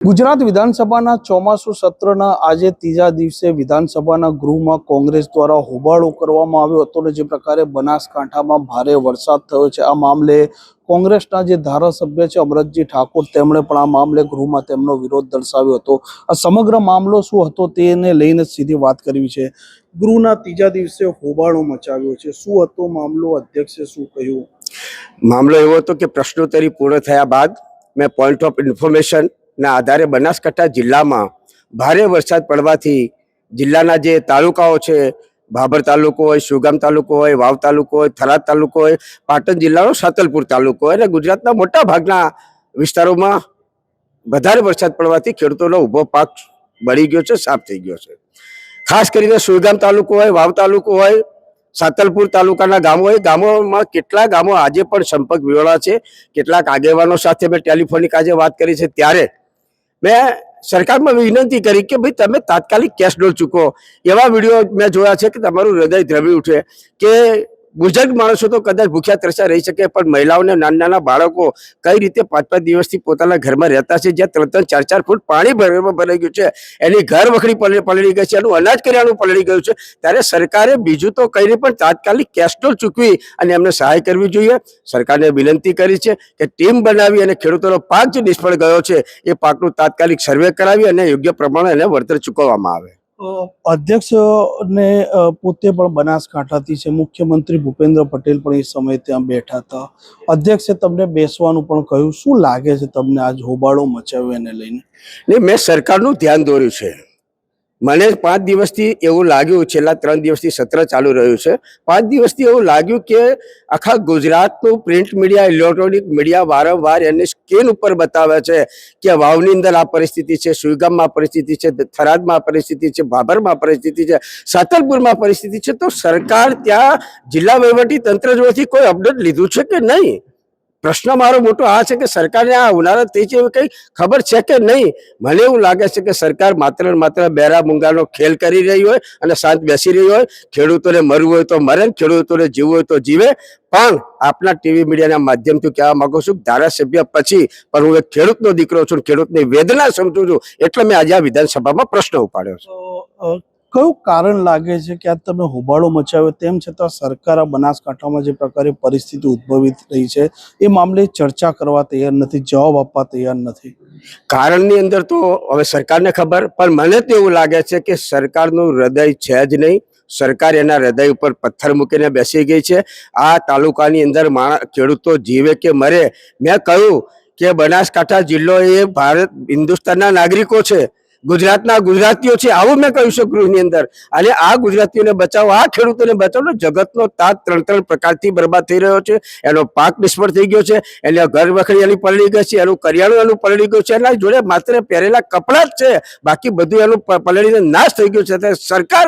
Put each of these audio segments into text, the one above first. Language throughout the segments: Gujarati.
ગુજરાત વિધાનસભાના ચોમાસુ સત્રના આજે ત્રીજા દિવસે વિધાનસભાના ગૃહમાં કોંગ્રેસ દ્વારા હોબાળો કરવામાં આવ્યો હતો અને જે પ્રકારે બનાસકાંઠામાં ભારે વરસાદ થયો છે. આ મામલે કોંગ્રેસના જે ધારાસભ્ય છે અમરતજી ઠાકોર, તેમણે પણ આ મામલે ગૃહમાં તેમનો વિરોધ દર્શાવ્યો હતો. આ સમગ્ર મામલો શું હતો તેને લઈને સીધી વાત કરવી છે. ગૃહના ત્રીજા દિવસે હોબાળો મચાવ્યો છે. શું હતો મામલો? અધ્યક્ષે શું કહ્યું? મામલો એવો હતો કે પ્રશ્નોત્તરી પૂર્ણ થયા બાદ મેં પોઈન્ટ ઓફ ઇન્ફોર્મેશન ના આધારે બનાસકાંઠા જિલ્લામાં ભારે વરસાદ પડવાથી જિલ્લાના જે તાલુકાઓ છે, ભાભર તાલુકો હોય, સુગામ તાલુકો હોય, વાવ તાલુકો હોય, થરાદ તાલુકો હોય, પાટણ જિલ્લાનો સાતલપુર તાલુકો હોય અને ગુજરાતના મોટા ભાગના વિસ્તારોમાં વધારે વરસાદ પડવાથી ખેડૂતોનો ઊભો પાક બળી ગયો છે, સાફ થઈ ગયો છે. ખાસ કરીને સુરગામ તાલુકો હોય, વાવ તાલુકો હોય, સાતલપુર તાલુકાના ગામો હોય, ગામોમાં કેટલા ગામો આજે પણ સંપર્ક વિહોળા છે, કેટલાક આગેવાનો સાથે મેં ટેલિફોનિક આજે વાત કરી છે, ત્યારે મેં સરકારમાં વિનંતી કરી કે ભાઈ તમે તાત્કાલિક કેશ ડોલ ચૂકો. એવા વીડિયો મેં જોયા છે કે તમારું હૃદય દ્રવી ઉઠે કે બુઝુર્ગ માણસો તો કદાચ ભૂખ્યા તરસ્યા રહી શકે, પણ મહિલાઓને નાના નાના બાળકો કઈ રીતે પાંચ પાંચ દિવસથી પોતાના ઘરમાં રહેતા છે, જ્યાં ત્રણ ત્રણ ચાર ચાર ફૂટ પાણી ભરવામાં ભરાઈ ગયું છે, એની ઘર વખરી પલળી ગઈ છે, એનું અનાજ કર્યાનું પલળી ગયું છે, ત્યારે સરકારે બીજું તો કઈ પણ તાત્કાલિક કેસ્ટોલ ચૂકવી અને એમને સહાય કરવી જોઈએ. સરકારને વિનંતી કરી છે કે ટીમ બનાવી અને ખેડૂતોનો પાક જે નિષ્ફળ ગયો છે, એ પાકનું તાત્કાલિક સર્વે કરાવી અને યોગ્ય પ્રમાણે એને વળતર ચૂકવવામાં આવે. અધ્યક્ષને ને પોતે પણ બનાસકાંઠાથી છે. મુખ્યમંત્રી ભૂપેન્દ્ર પટેલ પણ એ સમયે ત્યાં બેઠા હતા. અધ્યક્ષે તમને બેસવાનું પણ કહ્યું. શું લાગે છે તમને આજ હોબાળો મચાવ્યો એને લઈને? મેં સરકારનું ધ્યાન દોર્યું છે. મને પાંચ દિવસથી એવું લાગ્યું, છેલ્લા ત્રણ દિવસથી સત્ર ચાલુ રહ્યું છે, પાંચ દિવસથી એવું લાગ્યું કે આખા ગુજરાતનું પ્રિન્ટ મીડિયા ઇલેક્ટ્રોનિક મીડિયા વારંવાર એની સ્કેન ઉપર બતાવે છે કે વાવની અંદર આ પરિસ્થિતિ છે, સુઈગામમાં પરિસ્થિતિ છે, થરાદમાં પરિસ્થિતિ છે, ભાભરમાં પરિસ્થિતિ છે, સાતલપુરમાં પરિસ્થિતિ છે. તો સરકાર ત્યાં જિલ્લા વહીવટી તંત્ર જોડેથી કોઈ અપડેટ લીધું છે કે નહીં? પ્રશ્ન મારો મોટો આ છે કે સરકારને આ આવનારા છે એવી કઈ ખબર છે કે નહીં? મને એવું લાગે છે કે સરકાર માત્ર માત્ર બેરા મૂંગાનો ખેલ કરી રહી હોય અને શાંત બેસી રહી હોય, ખેડૂતોને મરવું હોય તો મરે ને, ખેડૂતોને જીવવું હોય તો જીવે. પણ આપના ટીવી મીડિયાના માધ્યમથી કહેવા માંગુ છું ધારાસભ્ય પછી, પણ હું એક ખેડૂતનો દીકરો છું ખેડૂતની વેદના સમજુ છું, એટલે મેં આજે આ વિધાનસભામાં પ્રશ્ન ઉપાડ્યો છે. તો કયું કારણ લાગે છે કે આ તમે હોબાળો મચાવ્યો? તેમ છતાં સરકાર આ બનાસકાંઠામાં જે પ્રકારે પરિસ્થિતિ ઉદ્ભવિત રહી છે, એ મામલે ચર્ચા કરવા તૈયાર નથી, જવાબ આપવા તૈયાર નથી. કારણની અંદર તો હવે સરકારને ખબર, પણ મને તો એવું લાગે છે કે સરકારનું હૃદય છે જ નહીં. સરકાર એના હૃદય ઉપર પથ્થર મૂકીને બેસી ગઈ છે. આ તાલુકાની અંદર માણસ, ખેડૂતો જીવે કે મરે, મેં કહ્યું કે બનાસકાંઠા જિલ્લો એ ભારત, હિન્દુસ્તાનના નાગરિકો છે. ગુજરાતના ગુજરાતીઓ છે આવું મેં કહ્યું છે ગૃહની અંદર. અને આ ગુજરાતીઓને બચાવો, આ ખેડૂતોને બચાવો. જગતનો તાત ત્રણ ત્રણ પ્રકારથી બરબાદ થઈ રહ્યો છે. એનો પાક નિષ્ફળ થઈ ગયો છે. એને ઘર વખરી એની પલળી ગઈ છે, એનું કરિયાણું એનું પલળી ગયું છે. એના જોડે માત્ર પહેરેલા કપડાં જ છે. બાકી બધું એનું પલળીને નાશ થઈ ગયું છે. સરકાર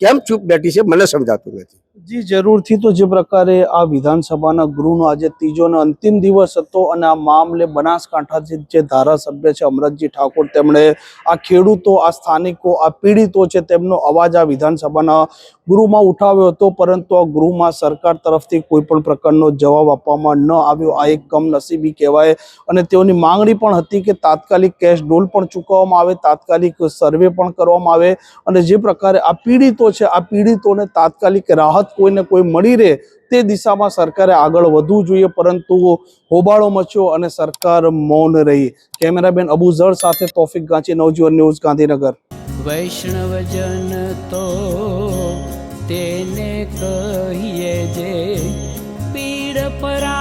કેમ ચૂપ બેઠી છે મને સમજાતું નથી. જી જરૂરથી તો જે પ્રકારે આ વિધાનસભાના ગૃહનો આજે ત્રીજો અને અંતિમ દિવસ હતો અને આ મામલે બનાસકાંઠા જે ધારાસભ્ય છે અમરતજી ઠાકોર, તેમણે આ ખેડૂતો, આ સ્થાનિકો, આ પીડિતો છે તેમનો અવાજ આ વિધાનસભાના ગૃહમાં ઉઠાવ્યો હતો. પરંતુ આ ગૃહમાં સરકાર તરફથી કોઈ પણ પ્રકારનો જવાબ આપવામાં ન આવ્યો. આ એક કમનસીબી કહેવાય. અને તેઓની માંગણી પણ હતી કે તાત્કાલિક કેશ ડોલ પણ ચૂકવવામાં આવે, તાત્કાલિક સર્વે પણ કરવામાં આવે. અને જે પ્રકારે આ પીડિતો છે, આ પીડિતોને તાત્કાલિક રાહત કોઈને કોઈ મળી રહે તે દિશામાં સરકારે આગળ વધવું જોઈએ, પરંતુ હોબાળો મચ્યો અને સરકાર મૌન રહી. કેમેરાબેન અબુ ઝર સાથે તોફિક ગાંચી, નવજીવન ન્યૂઝ, ગાંધીનગર. વૈષ્ણવજન તો તેને કહીએ જે, પીડ પરા